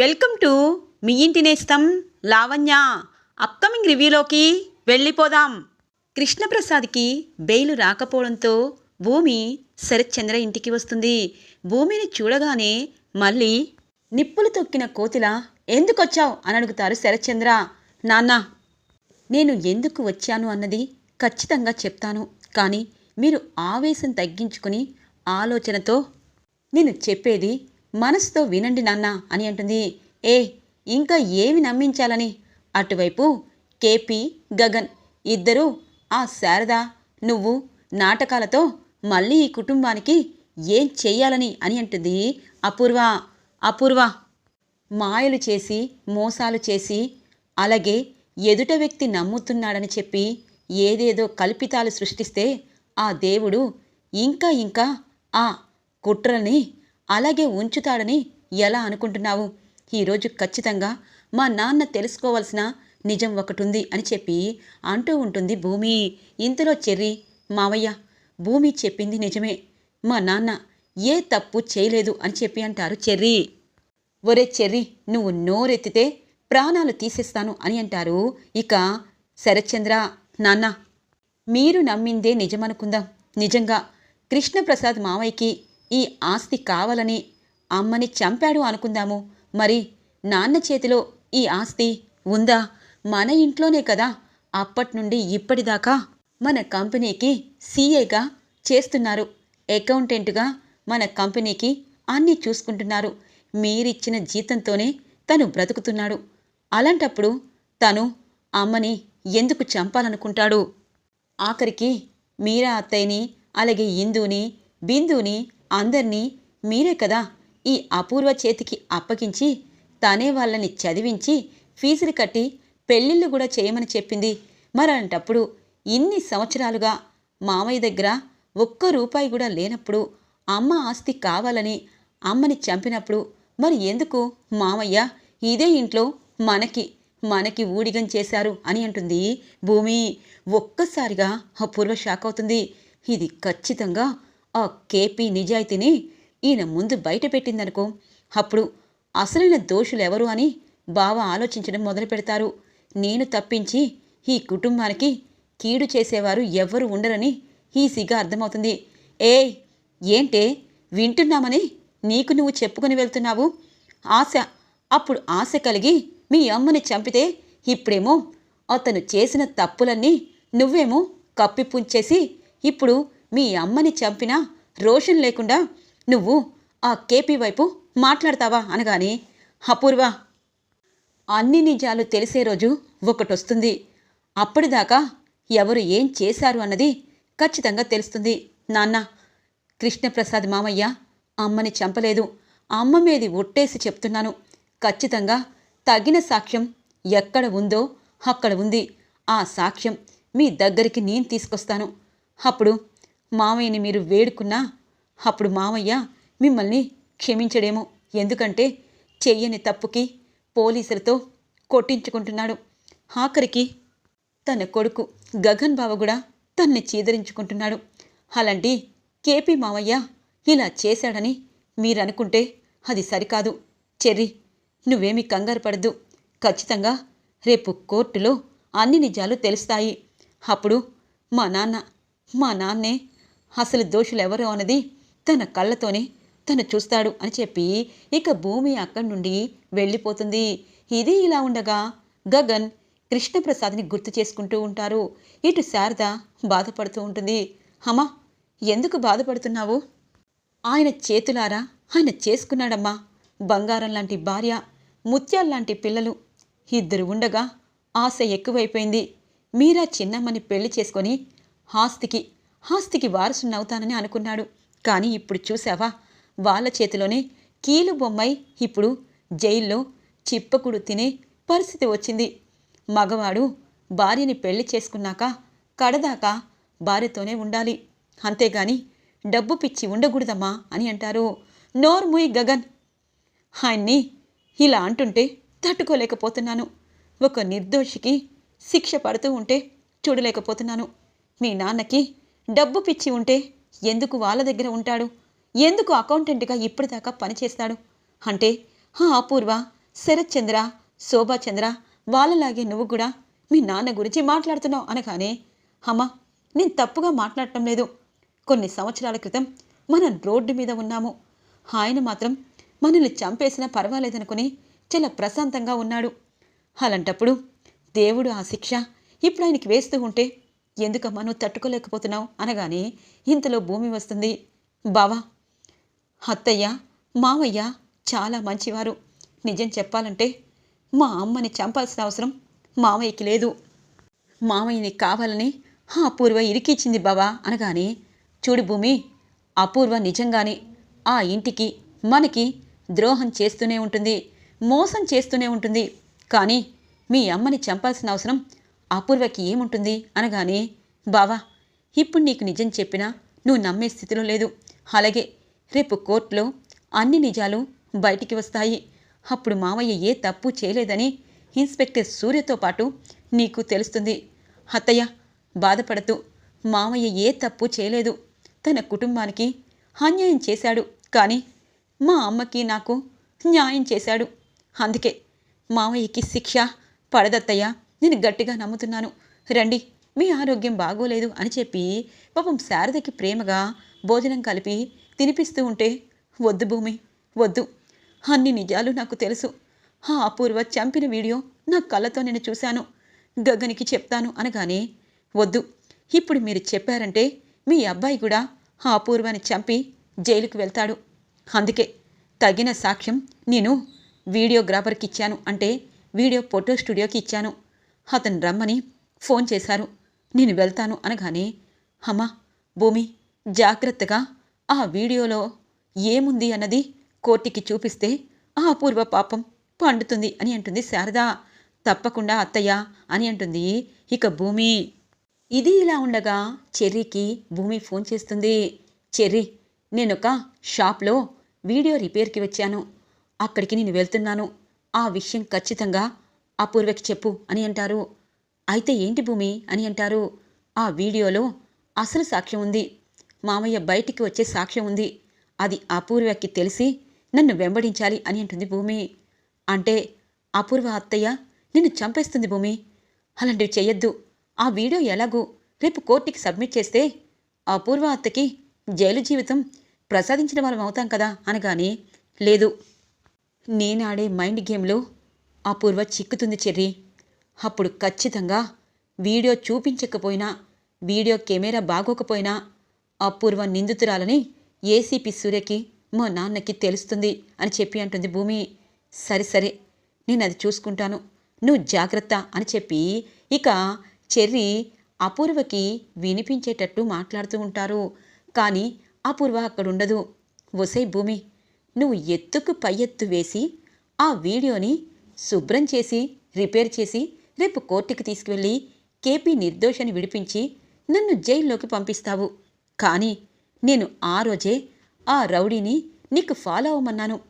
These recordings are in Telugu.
వెల్కమ్ టు మీ ఇంటి నేస్తం లావణ్య. అప్కమింగ్ రివ్యూలోకి వెళ్ళిపోదాం. కృష్ణప్రసాద్కి బెయిలు రాకపోవడంతో భూమి శరత్చంద్ర ఇంటికి వస్తుంది. భూమిని చూడగానే మళ్ళీ నిప్పులు తొక్కిన కోతిలా ఎందుకొచ్చావు అని అడుగుతారు శరత్చంద్ర నాన్న నేను ఎందుకు వచ్చాను అన్నది ఖచ్చితంగా చెప్తాను. కానీ మీరు ఆవేశం తగ్గించుకుని ఆలోచనతో నేను చెప్పేది మనసుతో వినండి నాన్న అని అంటుంది. ఏ ఇంకా ఏమి నమ్మించాలని? అటువైపు కేపీ గగన్ ఇద్దరూ ఆ శారద నువ్వు నాటకాలతో మళ్ళీ ఈ కుటుంబానికి ఏం చెయ్యాలని అని అంటుంది అపూర్వ. అపూర్వ మాయలు చేసి మోసాలు చేసి అలాగే ఎదుట వ్యక్తి నమ్ముతున్నాడని చెప్పి ఏదేదో కల్పితాలు సృష్టిస్తే ఆ దేవుడు ఇంకా ఇంకా ఆ కుట్రని అలాగే ఉంచుతాడని ఎలా అనుకుంటున్నావు? ఈరోజు ఖచ్చితంగా మా నాన్న తెలుసుకోవాల్సిన నిజం ఒకటుంది అని చెప్పి అంటూ ఉంటుంది భూమి. ఇంతలో చెర్రి మావయ్య భూమి చెప్పింది నిజమే. మా నాన్న ఏ తప్పు చేయలేదు అని చెప్పి అంటారు చెర్రీ. ఒరే చెర్రి నువ్వు నోరెత్తితే ప్రాణాలు తీసేస్తాను అని అంటారు. ఇక శరత్చంద్ర నాన్న మీరు నమ్మిందే నిజమనుకుందాం. నిజంగా కృష్ణప్రసాద్ మావయ్యకి ఈ ఆస్తి కావాలని అమ్మని చంపాడు అనుకుందాము. మరి నాన్న చేతిలో ఈ ఆస్తి ఉందా? మన ఇంట్లోనే కదా. అప్పటి నుండి ఇప్పటిదాకా మన కంపెనీకి సీఏగా చేస్తున్నారు. అకౌంటెంట్గా మన కంపెనీకి అన్నీ చూసుకుంటున్నారు. మీరిచ్చిన జీతంతోనే తను బ్రతుకుతున్నాడు. అలాంటప్పుడు తను అమ్మని ఎందుకు చంపాలనుకుంటాడు? ఆఖరికి మీరా అత్తయ్యని అలాగే ఇందుని బిందుని అందర్నీ మీరే కదా ఈ అపూర్వ చేతికి అప్పగించి తనే వాళ్ళని చదివించి ఫీజులు కట్టి పెళ్ళిళ్ళు కూడా చేయమని చెప్పింది. మరలాంటప్పుడు ఇన్ని సంవత్సరాలుగా మామయ్య దగ్గర ఒక్క రూపాయి కూడా లేనప్పుడు అమ్మ ఆస్తి కావాలని అమ్మని చంపినప్పుడు మరి ఎందుకు మామయ్య ఇదే ఇంట్లో మనకి మనకి ఊడిగం చేశారు అని అంటుంది. భూమి ఒక్కసారిగా అపూర్వ షాక్ అవుతుంది. ఇది ఖచ్చితంగా ఆ కేపీ నిజాయితీని ఈయన ముందు బయట పెట్టిందనుకో. అప్పుడు అసలైన దోషులు ఎవరు అని బావ ఆలోచించడం మొదలు పెడతారు నేను తప్పించి ఈ కుటుంబానికి కీడు చేసేవారు ఎవ్వరు ఉండరని ఈసీగా అర్థమవుతుంది. ఏయ్ ఏంటే? వింటున్నామని నీకు నువ్వు చెప్పుకొని వెళ్తున్నావు? ఆశ అప్పుడు ఆశ కలిగి మీ అమ్మని చంపితే ఇప్పుడేమో అతను చేసిన తప్పులన్నీ నువ్వేమో కప్పిపుంచేసి ఇప్పుడు మీ అమ్మని చంపినా రోషన్ లేకుండా నువ్వు ఆ కేపీ వైపు మాట్లాడతావా అనగానే అపూర్వ అన్ని నిజాలు తెలిసే రోజు ఒకటొస్తుంది. అప్పటిదాకా ఎవరు ఏం చేశారు అన్నది ఖచ్చితంగా తెలుస్తుంది. నాన్న కృష్ణప్రసాద్ మామయ్య అమ్మని చంపలేదు. అమ్మ మీది ఒట్టేసి చెప్తున్నాను. ఖచ్చితంగా తగిన సాక్ష్యం ఎక్కడ ఉందో అక్కడ ఉంది. ఆ సాక్ష్యం మీ దగ్గరికి నేను తీసుకొస్తాను. అప్పుడు మామయ్యని మీరు వేడుకున్నా అప్పుడు మామయ్య మిమ్మల్ని క్షమించడేమో. ఎందుకంటే చెయ్యని తప్పుకి పోలీసులతో కొట్టించుకుంటున్నాడు. ఆఖరికి తన కొడుకు గగన్ బావ కూడా తన్ని చీదరించుకుంటున్నాడు. అలాంటి కేపీ మావయ్య ఇలా చేశాడని మీరనుకుంటే అది సరికాదు. చెర్రి నువ్వేమీ కంగారు పడద్దు. ఖచ్చితంగా రేపు కోర్టులో అన్ని నిజాలు తెలుస్తాయి. అప్పుడు మా నాన్న మా నాన్నే అసలు దోషులు ఎవరు అన్నది తన కళ్ళతోనే తను చూస్తాడు అని చెప్పి ఇక భూమి అక్కడి నుండి వెళ్ళిపోతుంది. ఇది ఇలా ఉండగా గగన్ కృష్ణప్రసాద్ని గుర్తు చేసుకుంటూ ఉంటారు. ఇటు శారద బాధపడుతూ ఉంటుంది. అమ్మా ఎందుకు బాధపడుతున్నావు? ఆయన చేతులారా? ఆయన చేసుకున్నాడమ్మా. బంగారం లాంటి భార్య ముత్యాల్లాంటి పిల్లలు. ఇద్దరు ఉండగా ఆశ ఎక్కువైపోయింది. మీరా చిన్నమ్మని పెళ్ళి చేసుకొని ఆస్తికి ఆస్తికి వారసునవుతానని అనుకున్నాడు. కానీ ఇప్పుడు చూసావా వాళ్ళ చేతిలోనే కీలు బొమ్మై ఇప్పుడు జైల్లో చిప్పకుడు తినే పరిస్థితి వచ్చింది. మగవాడు భార్యని పెళ్ళి చేసుకున్నాక కడదాకా భార్యతోనే ఉండాలి. అంతేగాని డబ్బు పిచ్చి ఉండకూడదమ్మా అని అంటారు నోర్ముయ్ గగన్. ఆయన్ని ఇలా అంటుంటే తట్టుకోలేకపోతున్నాను. ఒక నిర్దోషికి శిక్ష పడుతూ ఉంటే చూడలేకపోతున్నాను. మీ నాన్నకి డబ్బు పిచ్చి ఉంటే ఎందుకు వాళ్ళ దగ్గర ఉంటాడు? ఎందుకు అకౌంటెంట్గా ఇప్పటిదాకా పనిచేస్తాడు అంటే ఆ అపూర్వ శరత్చంద్ర శోభాచంద్ర వాళ్ళలాగే నువ్వు కూడా మీ నాన్న గురించి మాట్లాడుతున్నావు అనగానే అమ్మా నేను తప్పుగా మాట్లాడటం లేదు. కొన్ని సంవత్సరాల క్రితం మనం రోడ్డు మీద ఉన్నాము. ఆయన మాత్రం మనల్ని చంపేసినా పర్వాలేదనుకుని చాలా ప్రశాంతంగా ఉన్నాడు. అలాంటప్పుడు దేవుడు ఆ శిక్ష ఇప్పుడు ఆయనకి వేస్తూ ఉంటే ఎందుకమ్మా నువ్వు తట్టుకోలేకపోతున్నావు? అనగానే ఇంతలో భూమి వస్తుంది. బావా అత్తయ్య మావయ్య చాలా మంచివారు. నిజం చెప్పాలంటే మా అమ్మని చంపాల్సిన అవసరం మావయ్యకి లేదు. మామయ్యని కావాలని అపూర్వ ఇరికిచ్చింది బావా అనగానే చూడు భూమి అపూర్వ నిజంగానే ఆ ఇంటికి మనకి ద్రోహం చేస్తూనే ఉంటుంది మోసం చేస్తూనే ఉంటుంది. కానీ మీ అమ్మని చంపాల్సిన అవసరం అపూర్వకి ఏముంటుంది అనగానే బావా ఇప్పుడు నీకు నిజం చెప్పినా నువ్వు నమ్మే స్థితిలో లేదు. అలాగే రేపు కోర్టులో అన్ని నిజాలు బయటికి వస్తాయి. అప్పుడు మామయ్య ఏ తప్పు చేయలేదని ఇన్స్పెక్టర్ సూర్యతో పాటు నీకు తెలుస్తుంది. అత్తయ్య బాధపడతూ మామయ్య ఏ తప్పు చేయలేదు. తన కుటుంబానికి అన్యాయం చేశాడు. కానీ మా అమ్మకి నాకు న్యాయం చేశాడు. అందుకే మామయ్యకి శిక్ష పడదత్తయ్య. నేను గట్టిగా నమ్ముతున్నాను. రండి మీ ఆరోగ్యం బాగోలేదు అని చెప్పి పాపం శారదకి ప్రేమగా భోజనం కలిపి తినిపిస్తూ ఉంటే వద్దు భూమి వద్దు. అన్ని నిజాలు నాకు తెలుసు. ఆ అపూర్వ చంపిన వీడియో నా కళ్ళతో నేను చూశాను. గగనికి చెప్తాను అనగానే వద్దు. ఇప్పుడు మీరు చెప్పారంటే మీ అబ్బాయి కూడా ఆ అపూర్వాన్ని చంపి జైలుకు వెళ్తాడు. అందుకే తగిన సాక్ష్యం నేను వీడియోగ్రాఫర్కి ఇచ్చాను. అంటే వీడియో ఫోటో స్టూడియోకి ఇచ్చాను. అతను రమ్మని ఫోన్ చేశారు. నేను వెళ్తాను అనగానే అమ్మా భూమి జాగ్రత్తగా ఆ వీడియోలో ఏముంది అన్నది కోర్టుకి చూపిస్తే ఆ అపూర్వ పాపం పండుతుంది అని అంటుంది శారద. తప్పకుండా అత్తయ్య అని అంటుంది. ఇక భూమి ఇది ఇలా ఉండగా చెర్రీకి భూమి ఫోన్ చేస్తుంది. చెర్రీ నేనొక షాప్లో వీడియో రిపేర్కి వచ్చాను. అక్కడికి నేను వెళ్తున్నాను. ఆ విషయం ఖచ్చితంగా అపూర్వకి చెప్పు అని అంటారు. అయితే ఏంటి భూమి అని అంటారు. ఆ వీడియోలో అసలు సాక్ష్యం ఉంది. మామయ్య బయటికి వచ్చే సాక్ష్యం ఉంది. అది అపూర్వకి తెలిసి నన్ను వెంబడించాలి అని అంటుంది భూమి. అంటే అపూర్వ అత్తయ్య నిన్ను చంపేస్తుంది భూమి. అలాంటివి చెయ్యొద్దు. ఆ వీడియో ఎలాగూ రేపు కోర్టుకి సబ్మిట్ చేస్తే అపూర్వ అత్తకి జైలు జీవితం ప్రసాదించిన వాళ్ళం అవుతాం కదా అనగానే లేదు. నేనాడే మైండ్ గేమ్లో అపూర్వ చిక్కుతుంది చెర్రీ. అప్పుడు ఖచ్చితంగా వీడియో చూపించకపోయినా వీడియో కెమెరా బాగోకపోయినా అపూర్వ నిందితురాలని ఏసీపీ సూర్యకి మా నాన్నకి తెలుస్తుంది అని చెప్పి అంటుంది భూమి. సరే సరే నేను అది చూసుకుంటాను. నువ్వు జాగ్రత్త అని చెప్పి ఇక చెర్రీ అపూర్వకి వినిపించేటట్టు మాట్లాడుతూ ఉంటారు. కానీ అపూర్వ అక్కడ ఉండదు ఒసై భూమి నువ్వు ఎత్తుకు పై ఎత్తు వేసి ఆ వీడియోని శుభ్రం చేసి రిపేర్ చేసి రేపు కోర్టుకి తీసుకువెళ్ళి కేపీ నిర్దోషని విడిపించి నన్ను జైల్లోకి పంపిస్తావు. కానీ నేను ఆ రోజే ఆ రౌడీని నీకు ఫాలో అవ్వమన్నాను.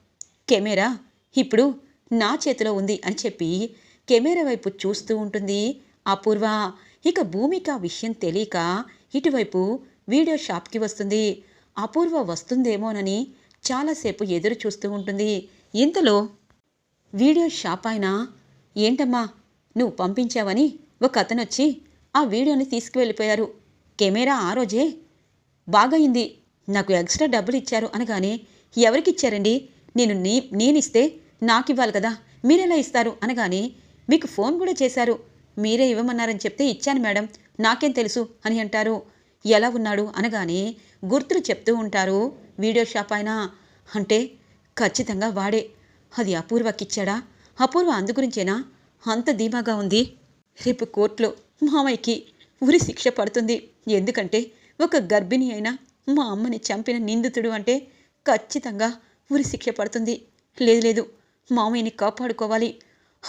కెమెరా ఇప్పుడు నా చేతిలో ఉంది అని చెప్పి కెమెరా వైపు చూస్తూ ఉంటుంది అపూర్వ. ఇక భూమికి విషయం తెలియక ఇటువైపు వీడియో షాప్కి వస్తుంది. అపూర్వ వస్తుందేమోనని చాలాసేపు ఎదురు చూస్తూ ఉంటుంది. ఇంతలో వీడియో షాప్ ఆయన ఏంటమ్మా? నువ్వు పంపించావని ఒక అతను వచ్చి ఆ వీడియోని తీసుకువెళ్ళిపోయారు. కెమెరా ఆ రోజే. బాగయింది. నాకు ఎక్స్ట్రా డబ్బులు ఇచ్చారు అనగానే ఎవరికి ఇచ్చారండి నేను నీ నేనిస్తే నాకు ఇవ్వాలి కదా. మీరెలా ఇస్తారు? అనగానే మీకు ఫోన్ కూడా చేశారు. మీరే ఇవ్వమన్నారని చెప్తే ఇచ్చాను మేడం. నాకేం తెలుసు? అని అంటారు. ఎలా ఉన్నాడు? అనగానే గుర్తులు చెప్తూ ఉంటారు. వీడియో షాప్ అయినా అంటే ఖచ్చితంగా వాడే. అది అపూర్వకిచ్చాడా? అపూర్వ అందుగురించేనా? అంత ధీమాగా ఉంది. రేపు కోర్టులో మామయ్యకి ఉరి శిక్ష పడుతుంది. ఎందుకంటే ఒక గర్భిణి అయినా మా అమ్మని చంపిన నిందితుడు అంటే ఖచ్చితంగా ఉరి శిక్ష పడుతుంది. లేదు లేదు. మామయ్యని కాపాడుకోవాలి.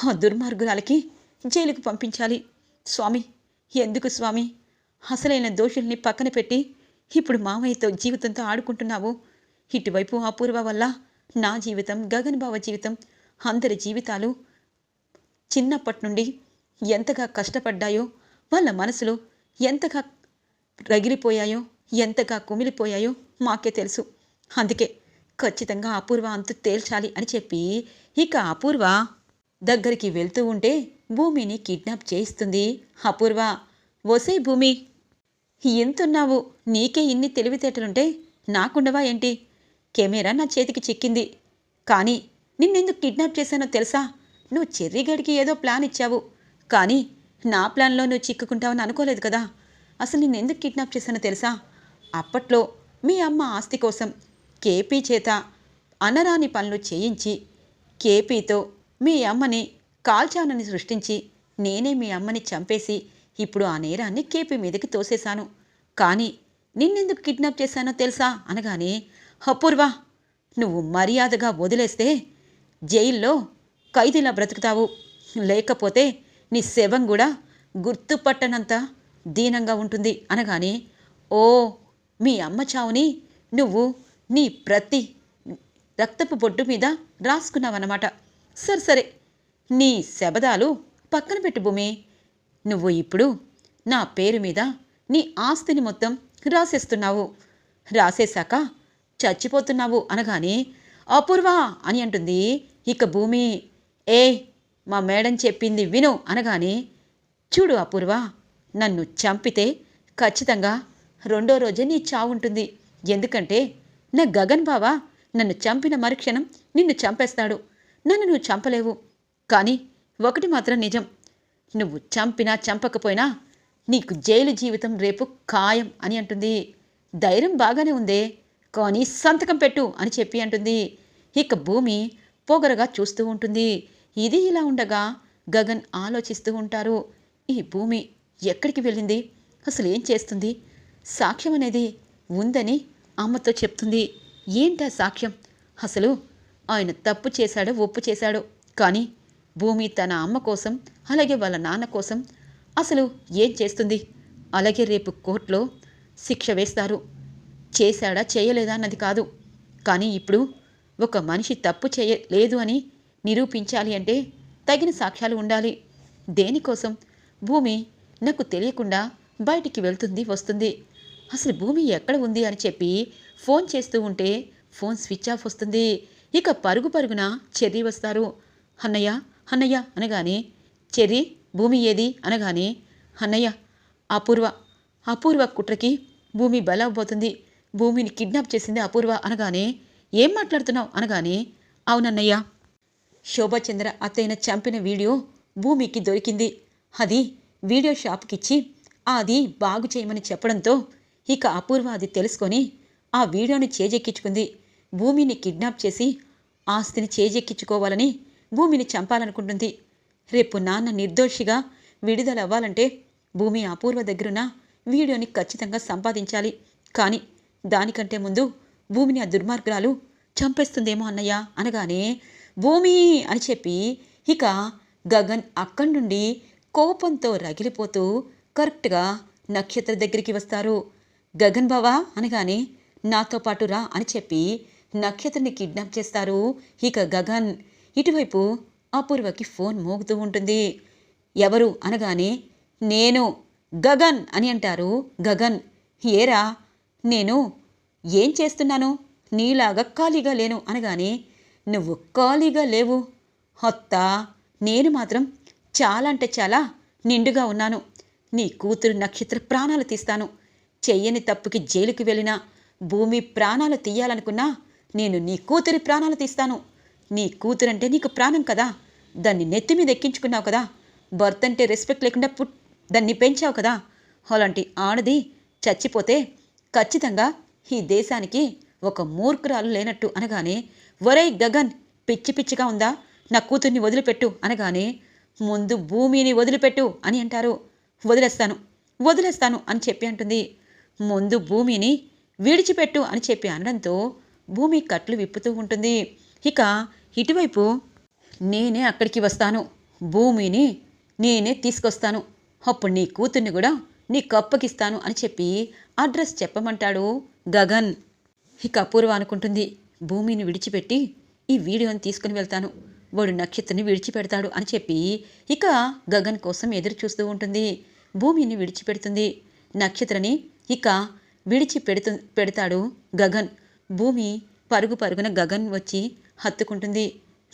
ఆ దుర్మార్గురాలకి జైలుకు పంపించాలి. స్వామి ఎందుకు స్వామి? అసలైన దోషుల్ని పక్కన పెట్టి ఇప్పుడు మామయ్యతో జీవితంతో ఆడుకుంటున్నావు. ఇటువైపు అపూర్వ వల్ల నా జీవితం గగన్ బావ జీవితం అందరి జీవితాలు చిన్నప్పటి నుండి ఎంతగా కష్టపడ్డాయో వాళ్ళ మనసులో ఎంతగా రగిలిపోయాయో ఎంతగా కుమిలిపోయాయో మాకే తెలుసు. అందుకే ఖచ్చితంగా అపూర్వ అంతు తేల్చాలి అని చెప్పి ఇక అపూర్వ దగ్గరికి వెళ్తూ ఉంటే భూమిని కిడ్నాప్ చేయిస్తుంది. అపూర్వ ఒసే భూమి ఎంతున్నావు? నీకే ఇన్ని తెలివితేటలుంటే నాకుండవా ఏంటి? కెమెరా నా చేతికి చిక్కింది. కానీ నిన్నెందుకు కిడ్నాప్ చేశానో తెలుసా? నువ్వు చెర్రిగడికి ఏదో ప్లాన్ ఇచ్చావు. కానీ నా ప్లాన్లో నువ్వు చిక్కుకుంటావని అనుకోలేదు కదా. అసలు నిన్నెందుకు కిడ్నాప్ చేశానో తెలుసా? అప్పట్లో మీ అమ్మ ఆస్తి కోసం కేపీ చేత అనరాని పనులు చేయించి కేపీతో మీ అమ్మని కాల్చానని సృష్టించి నేనే మీ అమ్మని చంపేసి ఇప్పుడు ఆ నేరాన్ని కేపీ మీదకి తోసేశాను. కానీ నిన్నెందుకు కిడ్నాప్ చేశానో తెలుసా? అనగానే అపూర్వ నువ్వు మర్యాదగా వదిలేస్తే జైల్లో ఖైదీలా బ్రతుకుతావు. లేకపోతే నీ శవం కూడా గుర్తుపట్టనంత దీనంగా ఉంటుంది అనగానే ఓ మీ అమ్మ చావుని నువ్వు నీ ప్రతి రక్తపు బొడ్డు మీద రాసుకున్నావన్నమాట. సరే సరే నీ శబదాలు పక్కన పెట్టు భూమి. నువ్వు ఇప్పుడు నా పేరు మీద నీ ఆస్తిని మొత్తం రాసేస్తున్నావు. రాసేశాక చచ్చిపోతున్నావు అనగానే అపూర్వ అని అంటుంది. ఇక భూమి ఏ మా మేడం చెప్పింది విను అనగానే చూడు అపూర్వ నన్ను చంపితే ఖచ్చితంగా రెండో రోజే నీ చావుంటుంది ఎందుకంటే నా గగన్ బావా నన్ను చంపిన మరుక్షణం నిన్ను చంపేస్తాడు. నన్ను నువ్వు చంపలేవు. కానీ ఒకటి మాత్రం నిజం. నువ్వు చంపినా చంపకపోయినా నీకు జైలు జీవితం రేపు ఖాయం అని అంటుంది. ధైర్యం బాగానే ఉందే. కానీ సంతకం పెట్టు అని చెప్పి అంటుంది. ఇక భూమి పొగరగా చూస్తూ ఉంటుంది. ఇది ఇలా ఉండగా గగన్ ఆలోచిస్తూ ఉంటారు. ఈ భూమి ఎక్కడికి వెళ్ళింది? అసలు ఏం చేస్తుంది? సాక్ష్యం అనేది ఉందని అమ్మతో చెప్తుంది. ఏంటా సాక్ష్యం? అసలు ఆయన తప్పు చేశాడో ఒప్పు చేశాడో. కానీ భూమి తన అమ్మ కోసం అలాగే వాళ్ళ నాన్న కోసం అసలు ఏం చేస్తుంది? అలాగే రేపు కోర్టులో శిక్ష వేస్తారు. చేశాడా చేయలేదా అన్నది కాదు. కానీ ఇప్పుడు ఒక మనిషి తప్పు చేయలేదు అని నిరూపించాలి అంటే తగిన సాక్ష్యాలు ఉండాలి. దేనికోసం? భూమి నాకు తెలియకుండా బయటికి వెళ్తుంది వస్తుంది. అసలు భూమి ఎక్కడ ఉంది అని చెప్పి ఫోన్ చేస్తూ ఉంటే ఫోన్ స్విచ్ ఆఫ్ వస్తుంది. ఇక పరుగు పరుగున చెర్రీ వస్తారు. అన్నయ్య అన్నయ్య అనగానే చెర్రీ భూమి ఏది? అనగానే అన్నయ్య అపూర్వ. అపూర్వ కుట్రకి భూమి బలవబోతుంది. భూమిని కిడ్నాప్ చేసింది అపూర్వ అనగానే ఏం మాట్లాడుతున్నావు? అనగానే అవునన్నయ్య శోభాచంద్ర అత్తయ్యన చంపిన వీడియో భూమికి దొరికింది. అది వీడియో షాప్కిచ్చి అది బాగు చేయమని చెప్పడంతో ఇక అపూర్వ అది తెలుసుకొని ఆ వీడియోని చేజెక్కించుకుంది. భూమిని కిడ్నాప్ చేసి ఆస్తిని చేజెక్కించుకోవాలని భూమిని చంపాలనుకుంటుంది. రేపు నాన్న నిర్దోషిగా విడుదల అవ్వాలంటే భూమి అపూర్వ దగ్గరున్న వీడియోని ఖచ్చితంగా సంపాదించాలి. కానీ దానికంటే ముందు భూమిని ఆ దుర్మార్గురాలు చంపేస్తుందేమో అన్నయ్య అనగానే భూమి అని చెప్పి ఇక గగన్ అక్కడి నుండి కోపంతో రగిలిపోతూ కరెక్ట్గా నక్షత్ర దగ్గరికి వస్తారు. గగన్ బావా అనగానే నాతో పాటు రా అని చెప్పి నక్షత్రని కిడ్నాప్ చేస్తారు. ఇక గగన్ ఇటువైపు అపూర్వకి ఫోన్ మోగుతూ ఉంటుంది. ఎవరు? అనగానే నేను గగన్ అని అంటారు. గగన్ ఏరా? నేను ఏం చేస్తున్నాను? నీలాగా ఖాళీగా లేను అనగానే నువ్వు ఖాళీగా లేవు. అత్త నేను మాత్రం చాలా అంటే చాలా నిండుగా ఉన్నాను. నీ కూతురు నక్షత్ర ప్రాణాలు తీస్తాను. చెయ్యని తప్పుకి జైలుకి వెళ్ళినా భూమి ప్రాణాలు తీయాలనుకున్నా నేను నీ కూతురి ప్రాణాలు తీస్తాను. నీ కూతురంటే నీకు ప్రాణం కదా. దాన్ని నెత్తి మీద ఎక్కించుకున్నావు కదా. భర్త అంటే రెస్పెక్ట్ లేకుండా పుట్ దాన్ని పెంచావు కదా. అలాంటి ఆడది చచ్చిపోతే ఖచ్చితంగా ఈ దేశానికి ఒక మూర్ఖురాలు లేనట్టు అనగానే ఒరే గగన్ పిచ్చి పిచ్చిగా ఉందా? నా కూతుర్ని వదిలిపెట్టు అనగానే ముందు భూమిని వదిలిపెట్టు అని అంటారు. వదిలేస్తాను వదిలేస్తాను అని చెప్పి అంటుంది. ముందు భూమిని విడిచిపెట్టు అని చెప్పి అనడంతో భూమి కట్లు విప్పుతూ ఉంటుంది. ఇక ఇటువైపు నేనే అక్కడికి వస్తాను భూమిని నేనే తీసుకొస్తాను అప్పుడు నీ కూతుర్ని కూడా నీ కప్పకిస్తాను అని చెప్పి అడ్రస్ చెప్పమంటాడు గగన్. ఇక అపూర్వ అనుకుంటుంది భూమిని విడిచిపెట్టి ఈ వీడియోని తీసుకుని వెళ్తాను. వాడు నక్షత్రని విడిచిపెడతాడు అని చెప్పి ఇక గగన్ కోసం ఎదురు చూస్తూ ఉంటుంది. భూమిని విడిచిపెడుతుంది. నక్షత్రని ఇక విడిచి పెడుతు పెడతాడు గగన్. భూమి పరుగు పరుగున గగన్ వచ్చి హత్తుకుంటుంది.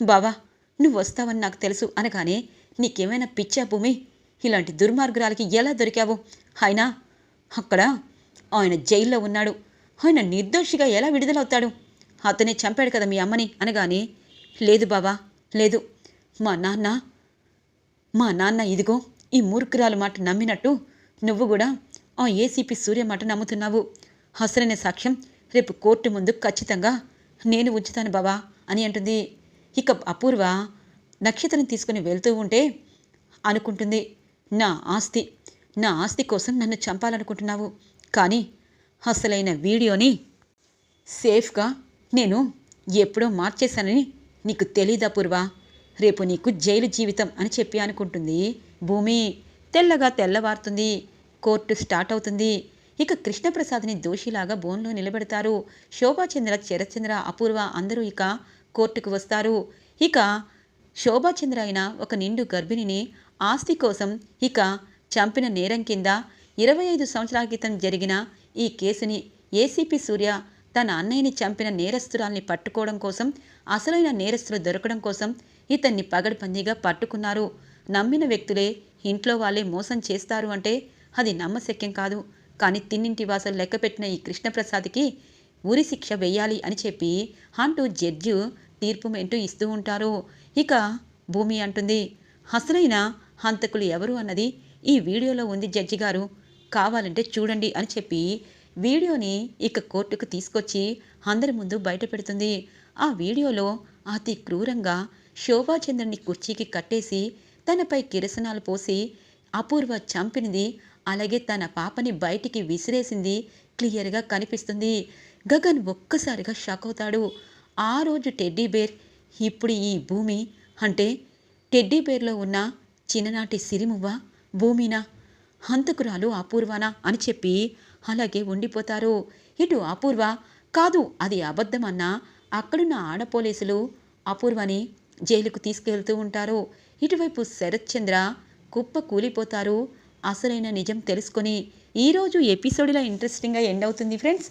బావా నువ్వు వస్తావని నాకు తెలుసు అనగానే నీకేమైనా పిచ్చా భూమి? ఇలాంటి దుర్మార్గురాలకి ఎలా దొరికావు? అయినా అక్కడ ఆయన జైల్లో ఉన్నాడు. ఆయన నిర్దోషిగా ఎలా విడుదలవుతాడు? అతనే చంపాడు కదా మీ అమ్మని అనగానే లేదు బావా లేదు. మా నాన్న మా నాన్న ఇదిగో ఈ మూర్ఖురాలు మాట నమ్మినట్టు నువ్వు కూడా ఆ ఏసీపీ సూర్య మాట నమ్ముతున్నావు. అసలైన సాక్ష్యం రేపు కోర్టు ముందు ఖచ్చితంగా నేను ఉంచుతాను బావా అని అంటుంది. ఇక అపూర్వ నక్షత్రం తీసుకుని వెళ్తూ ఉంటే అనుకుంటుంది. నా ఆస్తి. నా ఆస్తి కోసం నన్ను చంపాలనుకుంటున్నావు. కానీ అసలైన వీడియోని సేఫ్గా నేను ఎప్పుడో మార్చేశానని నీకు తెలీదా పూర్వా? రేపు నీకు జైలు జీవితం అని చెప్పి అనుకుంటుంది. భూమి తెల్లగా తెల్లవారుతుంది. కోర్టు స్టార్ట్ అవుతుంది. ఇక కృష్ణప్రసాద్ని దోషిలాగా బోన్లో నిలబెడతారు. శోభాచంద్ర శరత్చంద్ర అపూర్వ అందరూ ఇక కోర్టుకు వస్తారు. ఇక శోభాచంద్ర అయిన ఒక నిండు గర్భిణిని ఆస్తి కోసం ఇక చంపిన నేరం కింద ఇరవై ఐదు సంవత్సరాల క్రితం జరిగిన ఈ కేసుని ఏసీపీ సూర్య తన అన్నయ్యని చంపిన నేరస్తురాల్ని పట్టుకోవడం కోసం అసలైన నేరస్తులు దొరకడం కోసం ఇతన్ని పగడ్బందీగా పట్టుకున్నారు. నమ్మిన వ్యక్తులే ఇంట్లో వాళ్ళే మోసం చేస్తారు అంటే అది నమ్మశక్యం కాదు. కానీ తిన్నింటి వాసలు లెక్కపెట్టిన ఈ కృష్ణప్రసాద్కి ఉరి శిక్ష వెయ్యాలి అని చెప్పి అంటూ జడ్జి తీర్పు మెంటూ ఇస్తూ ఉంటారు. ఇక భూమి అంటుంది అసలైన హంతకులు ఎవరు అన్నది ఈ వీడియోలో ఉంది జడ్జి గారు. కావాలంటే చూడండి అని చెప్పి వీడియోని ఇక కోర్టుకు తీసుకొచ్చి అందరి ముందు బయట పెడుతుంది. ఆ వీడియోలో అతి క్రూరంగా శోభాచంద్రుని కుర్చీకి కట్టేసి తనపై కిరసనాలు పోసి అపూర్వ చంపినది అలాగే తన పాపని బయటికి విసిరేసింది క్లియర్గా కనిపిస్తుంది. గగన్ ఒక్కసారిగా షాక్ అవుతాడు. ఆ రోజు టెడ్డీ బేర్ ఇప్పుడు ఈ భూమి అంటే టెడ్డీ బేర్లో ఉన్న చిన్ననాటి సిరిమువ్వ భూమినా హంతకురాలు అపూర్వనా అని చెప్పి అలాగే ఉండిపోతారు. ఇటు అపూర్వ కాదు అది అబద్ధమన్నా అక్కడున్న ఆడపోలీసులు అపూర్వని జైలుకు తీసుకెళ్తూ ఉంటారు. ఇటువైపు శరత్చంద్ర కుప్ప కూలిపోతారు. అసలైన నిజం తెలుసుకొని ఈరోజు ఎపిసోడ్లో ఇంట్రెస్టింగ్గా ఎండ్ అవుతుంది ఫ్రెండ్స్.